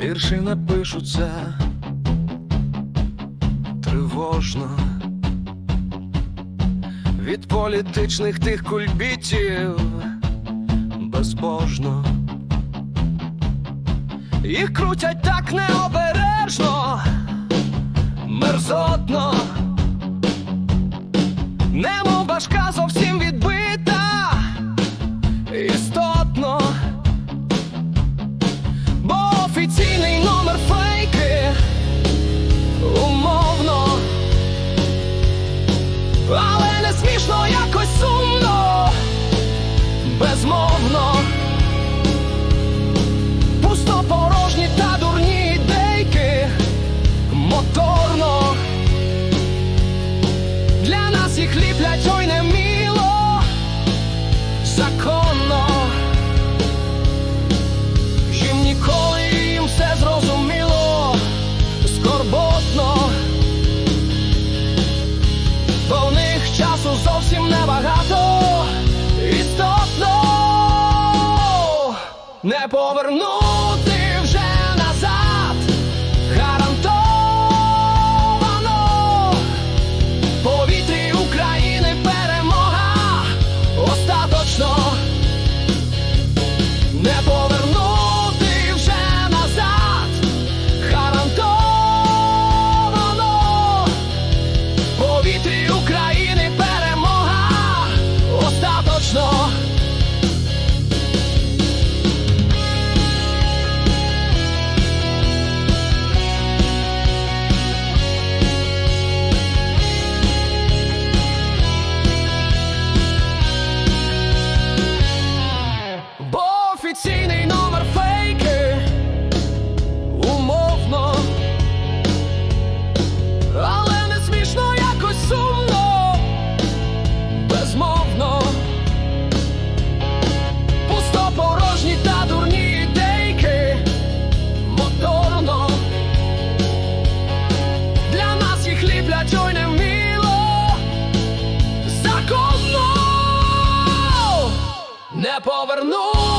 вірші напишуться тривожно від політичних тих кульбітів безбожно, їх крутять так необережно, мерзотно. не смішно, якось сумно, безмовно. не поверну. поверну.